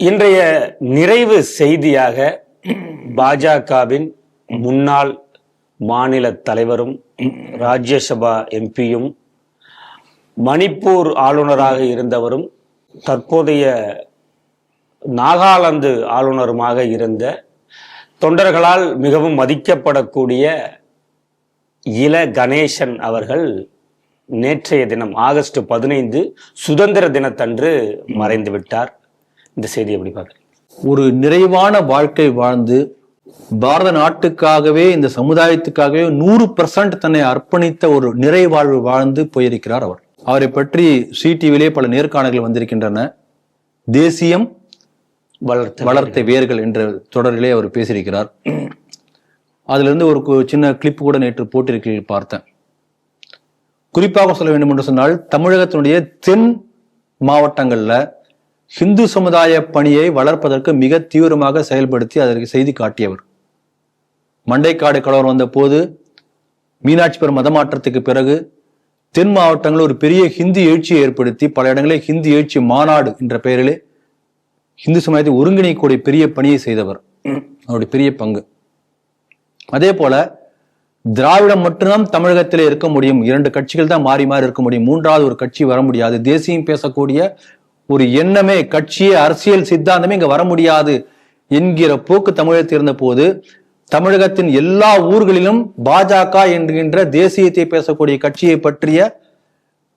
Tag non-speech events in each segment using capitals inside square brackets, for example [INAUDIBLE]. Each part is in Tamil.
இன்றைய நிறைவு செய்தியாக பாஜகவின் முன்னாள் மாநில தலைவரும் ராஜ்யசபா எம்பியும் மணிப்பூர் ஆளுநராக இருந்தவரும் தற்போதைய நாகாலாந்து ஆளுநருமாக இருந்த தொண்டர்களால் மிகவும் மதிக்கப்படக்கூடிய இல கணேசன் அவர்கள் நேற்றைய தினம் ஆகஸ்ட் பதினைந்து சுதந்திர தினத்தன்று மறைந்துவிட்டார். இந்த செய்தி எப்படி பார்க்குறீங்க? ஒரு நிறைவான வாழ்க்கை வாழ்ந்து பாரத நாட்டுக்காகவே இந்த சமுதாயத்துக்காகவே நூறு பெர்சன்ட் தன்னை அர்ப்பணித்த ஒரு நிறைவாழ்வு வாழ்ந்து போயிருக்கிறார் அவர். அவரை பற்றி சி டிவிலே பல நேர்காணல்கள் வந்திருக்கின்றன. தேசியம் வளர்த்த வளர்த்த வேர்கள் என்ற தொடரிலே அவர் பேசியிருக்கிறார். அதுல இருந்து ஒரு சின்ன கிளிப் கூட நேற்று போட்டிருக்கிறீர்கள் பார்த்தேன். குறிப்பாக சொல்ல வேண்டும் என்று சொன்னால் தமிழகத்தினுடைய தென் மாவட்டங்கள்ல ஹிந்து சமுதாய பணியை வளர்ப்பதற்கு மிக தீவிரமாக செயல்படுத்தி அதற்கு செய்தி காட்டியவர். மண்டைக்காடு கலவரம் வந்த போது மீனாட்சிபுரம் மதமாற்றத்துக்கு பிறகு தென் மாவட்டங்களில் ஒரு பெரிய ஹிந்தி எழுச்சியை ஏற்படுத்தி பல இடங்களில் ஹிந்தி எழுச்சி மாநாடு என்ற பெயரிலே ஹிந்து சமுதாயத்தை ஒருங்கிணைக்கூடிய பெரிய பணியை செய்தவர். அவருடைய பெரிய பங்கு. அதே போல திராவிடம் மட்டும்தான் தமிழகத்தில் இருக்க முடியும். இரண்டு கட்சிகள் தான் மாறி மாறி இருக்க முடியும். மூன்றாவது ஒரு கட்சி வர முடியாது. தேசியம் பேசக்கூடிய ஒரு எண்ணமே கட்சியே அரசியல் சித்தாந்தமே இங்க வர முடியாது என்கிற போக்கு தமிழகத்தில் இருந்த போது தமிழகத்தின் எல்லா ஊர்களிலும் பாஜக என்கின்ற தேசியத்தை பேசக்கூடிய கட்சியை பற்றிய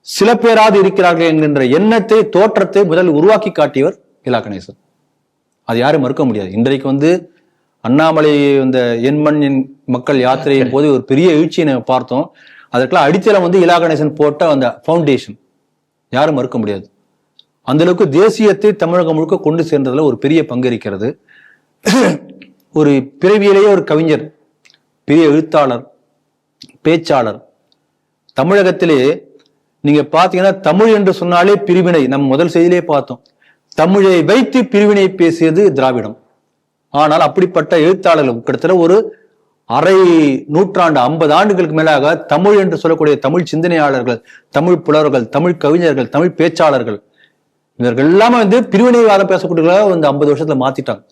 சில பேராது இருக்கிறார்கள் என்கின்ற எண்ணத்தை தோற்றத்தை முதல் உருவாக்கி காட்டியவர் இலா கணேசன். அது யாரும் மறுக்க முடியாது. இன்றைக்கு வந்து அண்ணாமலை இந்த எண்மண் என் மக்கள் யாத்திரையின் போது ஒரு பெரிய எழுச்சியை நம்ம பார்த்தோம். அதற்கெல்லாம் அடித்தளம் வந்து இலா கணேசன் போட்ட அந்த ஃபவுண்டேஷன் யாரும் மறுக்க முடியாது. அந்த அளவுக்கு தேசியத்தை தமிழகம் முழுக்க கொண்டு சேர்ந்ததுல ஒரு பெரிய பங்கு இருக்கிறது. [COUGHS] ஒரு பிறவியிலேயே ஒரு கவிஞர் பெரிய எழுத்தாளர் பேச்சாளர். தமிழகத்திலே நீங்க பாத்தீங்கன்னா தமிழ் என்று சொன்னாலே பிரிவினை. நம்ம முதல் செய்தியிலே பார்த்தோம். தமிழை வைத்து பிரிவினை பேசியது திராவிடம். ஆனால் அப்படிப்பட்ட எழுத்தாளர்கள் கிட்டத்தட்ட ஒரு அரை நூற்றாண்டு ஐம்பது ஆண்டுகளுக்கு மேலாக தமிழ் என்று சொல்லக்கூடிய தமிழ் சிந்தனையாளர்கள் தமிழ் புலவர்கள் தமிழ் கவிஞர்கள் தமிழ் பேச்சாளர்கள் இவர்கள் எல்லாமே வந்து பிரிவினைவாதம் பேசக்கூடியவர்களாக இந்த ஐம்பது வருஷத்துல மாத்திட்டாங்க.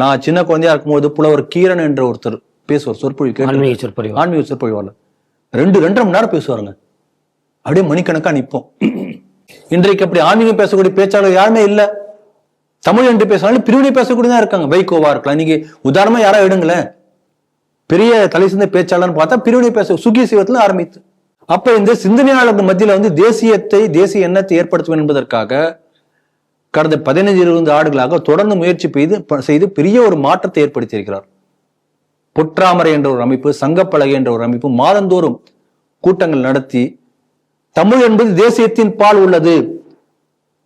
நான் சின்ன குழந்தையா இருக்கும்போது புலவர் கீரன் என்ற ஒருத்தர் பேசுவார் சொற்பொழிவு ஆன்மீக சொற்பொழிவு ஆன்மீக சொற்பொழிவாளர். ரெண்டு ரெண்டரை மணி நேரம் பேசுவாருங்க. அப்படியே மணிக்கணக்கா நிப்போம். இன்றைக்கு அப்படி ஆன்மீகம் பேசக்கூடிய பேச்சாளர் யாருமே இல்ல. தமிழ் என்று பேசினாலும் பிரிவினை பேசக்கூடியதான் இருக்காங்க. வைகோவா இருக்கலாம். நீங்க உதாரணமா யாரா எடுங்களேன். பெரிய தலை சிந்த பேச்சாளர்னு பார்த்தா பிரிவினை பேச சுகி சிவத்துல ஆரம்பித்து. அப்ப இந்த சிந்தனையாளர்கள் மத்தியில வந்து தேசியத்தை தேசிய எண்ணத்தை ஏற்படுத்துவேன் என்பதற்காக கடந்த பதினைஞ்சு இருபது ஆண்டுகளாக தொடர்ந்து முயற்சி செய்து செய்து பெரிய ஒரு மாற்றத்தை ஏற்படுத்தியிருக்கிறார். பொற்றாமரை என்ற ஒரு அமைப்பு சங்கப்பலகை என்ற ஒரு அமைப்பு மாதந்தோறும் கூட்டங்கள் நடத்தி தமிழ் என்பது தேசியத்தின் பால் உள்ளது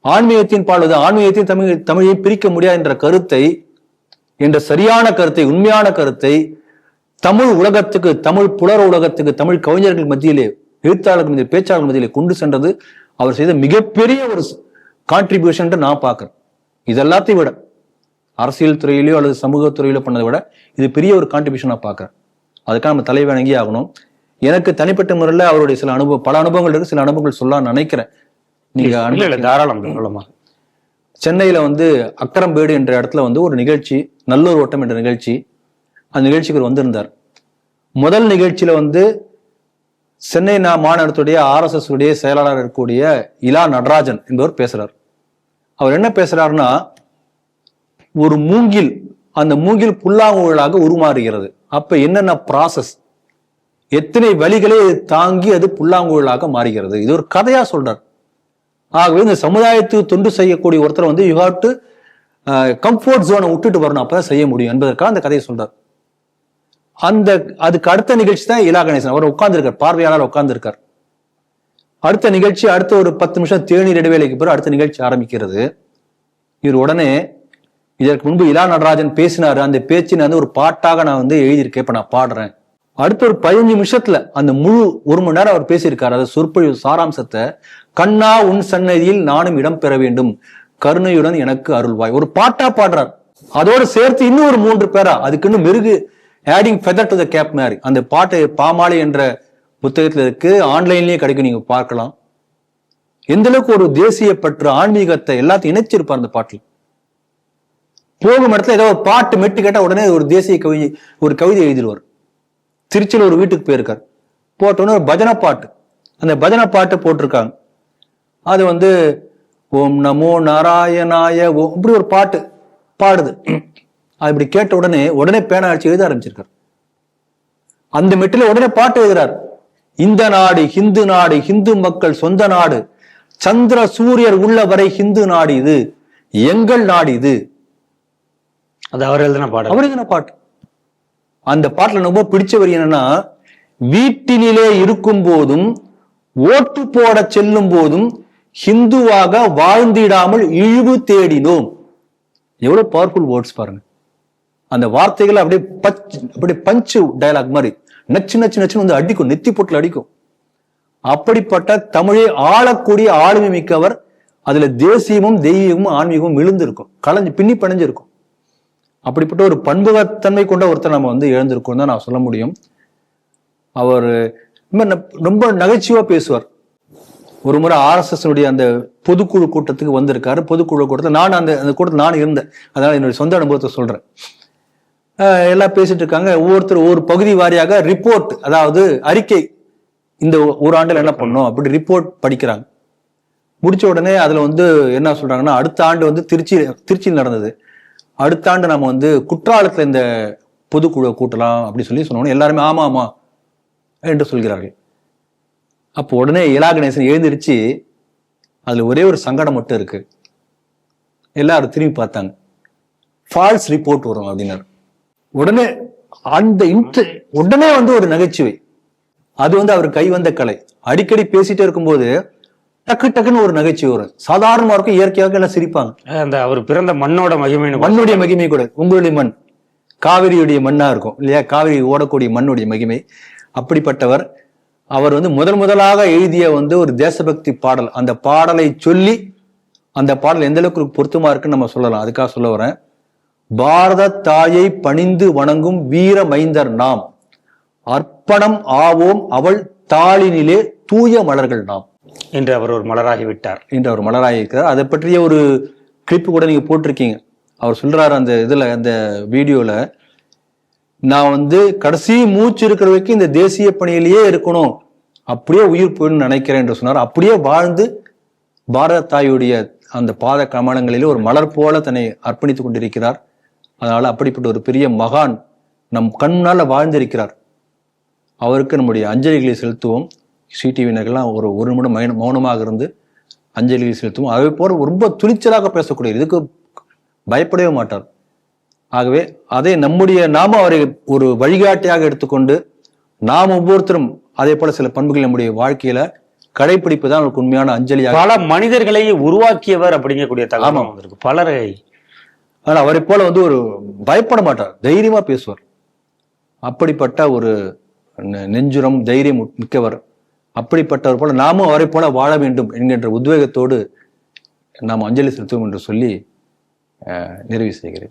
ஆன்மீகத்தின் பால் உள்ளது ஆன்மீகத்தின் தமிழ் தமிழை பிரிக்க முடியாது என்ற கருத்தை என்ற சரியான கருத்தை உண்மையான கருத்தை தமிழ் உலகத்துக்கு தமிழ் புலர உலகத்துக்கு தமிழ் கவிஞர்கள் மத்தியிலே எழுத்தாளர்கள் மத்தியிலே பேச்சாளர்கள் மத்தியிலே கொண்டு சென்றது அவர் செய்த மிகப்பெரிய ஒரு கான்ட்ரிபியூஷன் நான் பார்க்கிறேன். இது எல்லாத்தையும் விட அரசியல் துறையிலயோ அல்லது சமூக துறையிலோ பண்ணதை விட இது பெரிய ஒரு கான்ட்ரிபியூஷன் நான் பார்க்கிறேன். அதுக்காக நம்ம தலை வணங்கி ஆகணும். எனக்கு தனிப்பட்ட முறையில் அவருடைய சில அனுபவம் பல அனுபவங்கள் இருக்கு. சில அனுபவங்கள் சொல்ல நினைக்கிறேன். நீங்க தாராளம் தாராளமா. சென்னையில வந்து அக்கரம்பேடு என்ற இடத்துல வந்து ஒரு நிகழ்ச்சி நல்லூர் ஓட்டம் என்ற நிகழ்ச்சி அந்த நிகழ்ச்சிக்கு வந்திருந்தார். முதல் நிகழ்ச்சியில வந்து சென்னை நா ஆர்எஸ்எஸ் உடைய செயலாளர் இருக்கக்கூடிய இலா நடராஜன் என்பவர் பேசுறார். அவர் என்ன பேசுறாருன்னா ஒரு மூங்கில் அந்த மூங்கில் புல்லாங்குழலாக உருமாறுகிறது. அப்ப என்னென்ன ப்ராசஸ் எத்தனை வழிகளை தாங்கி அது புல்லாங்குழலாக மாறுகிறது? இது ஒரு கதையா சொல்றார். ஆகவே இந்த சமுதாயத்துக்கு தொண்டு செய்யக்கூடிய ஒருத்தர் வந்து யூ ஹாவ் டு கம்ஃபர்ட் ஜோனை விட்டுட்டு வரணும் அப்பதான் செய்ய முடியும் என்பதற்காக அந்த கதையை சொல்றார். அந்த அதுக்கு அடுத்த நிகழ்ச்சி தான் இலா கணேசன். அவர் உட்கார்ந்துருக்கார் பார்வையாளர் உட்கார்ந்துருக்கார். அடுத்த நிகழ்ச்சி அடுத்த ஒரு பத்து நிமிஷம் தேநீர் இடைவேளைக்கு பிறகு அடுத்த நிகழ்ச்சி ஆரம்பிக்கிறது. இவர் உடனே இதற்கு முன்பு இலா நடராஜன் பேசினாரு. அந்த பேச்சு நான் வந்து ஒரு பாட்டாக நான் வந்து எழுதியிருக்கேன். இப்ப நான் பாடுறேன். அடுத்த ஒரு பதினஞ்சு நிமிஷத்துல அந்த முழு ஒரு மணி நேரம் அவர் பேசியிருக்காரு. அதை சொற்பொழிவு சாராம்சத்தை கண்ணா உன் சன்னதியில் நானும் இடம் பெற வேண்டும். கருணையுடன் எனக்கு அருள்வாய். ஒரு பாட்டா பாடுறார். அதோட சேர்த்து இன்னும் ஒரு மூன்று பேரா அதுக்குன்னு மெருகு adding feather to the cap மாதிரி. அந்த பாட்டு பாமாலை என்ற புத்தகத்தில் இருக்கு. ஆன்லைன்லயே கிடைக்கும். நீங்க பார்க்கலாம். எந்த அளவுக்கு ஒரு தேசிய பற்று ஆன்மீகத்தை எல்லாத்தையும் இணைச்சிருப்பார் அந்த பாட்டில். போகும் இடத்துல ஏதோ ஒரு பாட்டு மெட்டு கேட்டால் உடனே ஒரு தேசிய கவி ஒரு கவிதை எழுதிடுவார். திருச்சியில் ஒரு வீட்டுக்கு போயிருக்கார். போட்டோன்னு ஒரு பஜனை பாட்டு. அந்த பஜனை பாட்டு போட்டிருக்காங்க. அது வந்து ஓம் நமோ நாராயணாய ஓம் இப்படி ஒரு பாட்டு பாடுது. அது இப்படி கேட்ட உடனே உடனே பேனா அடிச்சு எழுத ஆரம்பிச்சிருக்கார். அந்த மெட்டில உடனே பாட்டு எழுதுறார். இந்த நாடு ஹிந்து நாடு ஹிந்து மக்கள் சொந்த நாடு சந்திர சூரியர் உள்ள வரை ஹிந்து நாடு இது எங்கள் நாடு இது. அது அவர் எழுதின பாடல். அவர் எழுதின பாட்டு. அந்த பாட்டுல ரொம்ப பிடிச்ச வரி என்னன்னா வீட்டினிலே இருக்கும் போதும் ஓட்டு போட செல்லும் போதும் ஹிந்துவாக வாழ்ந்திடாமல் இழிவு தேடினோம். எவ்வளவு பவர்ஃபுல் வேர்ட்ஸ் பாருங்க. அந்த வார்த்தைகள் அப்படியே பச் அப்படியே பஞ்சு டயலாக் மாதிரி நச்சு நச்சு நச்சுன்னு வந்து அடிக்கும். நெத்தி பொட்டில் அடிக்கும். அப்படிப்பட்ட தமிழை ஆளக்கூடிய ஆளுமை மிக்கவர் அதுல தேசியமும் தெய்வீகமும் ஆன்மீகமும் விழுந்திருக்கும் களைஞ்சு பின்னி பிணைஞ்சிருக்கும். அப்படிப்பட்ட ஒரு பண்புகத்தன்மை கொண்ட ஒருத்தர் நம்ம வந்து எழுந்திருக்கோம் தான் நான் சொல்ல முடியும். அவர் ரொம்ப ரொம்ப நகைச்சுவா பேசுவார். ஒரு முறை ஆர்எஸ்எஸ் உடைய அந்த பொதுக்குழு கூட்டத்துக்கு வந்திருக்காரு. பொதுக்குழு கூட்டத்தில் நான் அந்த அந்த கூட்டத்தில் நான் இருந்தேன். அதனால என்னுடைய சொந்த அனுபவத்தை சொல்றேன். எல்லாம் பேசிட்டு இருக்காங்க. ஒவ்வொருத்தர் ஒவ்வொரு பகுதி வாரியாக ரிப்போர்ட் அதாவது அறிக்கை. இந்த ஒரு ஆண்டுல என்ன பண்ணோம் அப்படி ரிப்போர்ட் படிக்கிறாங்க. முடிச்ச உடனே அதுல வந்து என்ன சொல்றாங்கன்னா அடுத்த ஆண்டு வந்து திருச்சி திருச்சியில் நடந்தது. அடுத்த ஆண்டு நம்ம வந்து குற்றாலத்துல இந்த பொதுக்குழு கூட்டலாம் அப்படின்னு சொல்லி சொன்னோம் எல்லாருமே ஆமா ஆமா என்று சொல்கிறார்கள். அப்போ உடனே இலா கணேசன் எழுந்திருச்சு அதுல ஒரே ஒரு சங்கடம் மட்டும் இருக்கு. எல்லாரும் திரும்பி பார்த்தாங்க. ஃபால்ஸ் ரிப்போர்ட் வரும் அப்படின்னாரு. உடனே அந்த இன்ட் உடனே வந்து ஒரு நகைச்சுவை. அது வந்து அவர் கை வந்த கலை. அடிக்கடி பேசிட்டே இருக்கும்போது டக்கு டக்குன்னு ஒரு நகைச்சுவை வரும். சாதாரணமா இருக்கும் இயற்கையாக எல்லாம் சிரிப்பாங்க. அந்த அவர் பிறந்த மண்ணோட மகிமைன்னு மண்ணுடைய மகிமை கூட. உங்களுடைய மண். காவிரியுடைய மண்ணா இருக்கும் இல்லையா? காவிரி ஓடக்கூடிய மண்ணுடைய மகிமை. அப்படிப்பட்டவர். அவர் வந்து முதல் முதலாக எழுதிய வந்து ஒரு தேசபக்தி பாடல். அந்த பாடலை சொல்லி அந்த பாடல் எந்த அளவுக்கு பொருத்தமா இருக்குன்னு நம்ம சொல்லலாம். அதுக்காக சொல்ல வரேன். பாரத தாயை பணிந்து வணங்கும் வீர மைந்தர் நாம். அர்ப்பணம் ஆவோம் அவள் தாளினிலே தூய மலர்கள் நாம். என்று அவர் ஒரு மலராகி விட்டார். என்று அவர் மலராகி இருக்கிறார். அதை பற்றிய ஒரு கிளிப்பு கூட நீங்க போட்டிருக்கீங்க. அவர் சொல்றாரு அந்த இதுல அந்த வீடியோல நான் வந்து கடைசி மூச்சு இருக்கிற வரைக்கும் இந்த தேசிய பணியிலேயே இருக்கணும். அப்படியே உயிர் போயிடும் நினைக்கிறேன் என்று சொன்னார். அப்படியே வாழ்ந்து பாரத தாயுடைய அந்த பாத கமலங்களிலே ஒரு மலர் போல தன்னை அர்ப்பணித்துக் கொண்டிருக்கிறார். அதனால அப்படிப்பட்ட ஒரு பெரிய மகான் நம் கண் முன்னால வாழ்ந்திருக்கிறார். அவருக்கு நம்முடைய அஞ்சலிகளை செலுத்துவோம். சிடிவினர்கள்லாம் ஒரு ஒரு நிமிடம் மைன- மௌனமாக இருந்து அஞ்சலிகளை செலுத்துவோம். அதே போல ரொம்ப துணிச்சலாக பேசக்கூடிய இதுக்கு பயப்படவே மாட்டார். ஆகவே அதை நம்முடைய நாம அவரை ஒரு வழிகாட்டியாக எடுத்துக்கொண்டு நாம் ஒவ்வொருத்தரும் அதே போல சில பண்புகள் நம்முடைய வாழ்க்கையில கடைபிடிப்பு தான் உண்மையான அஞ்சலியாக பல மனிதர்களை உருவாக்கியவர் அப்படிங்கக்கூடிய தகவல் பலரை ஆனால் அவரை போல வந்து ஒரு பயப்பட மாட்டார் தைரியமாக பேசுவார். அப்படிப்பட்ட ஒரு நெ- நெஞ்சுரம் தைரியம் மிக்கவர். அப்படிப்பட்டவர் போல நாமும் அவரை போல வாழ வேண்டும் என்கின்ற உத்வேகத்தோடு நாம் அஞ்சலி செலுத்துவோம் என்று சொல்லி நிறைவு செய்கிறேன்.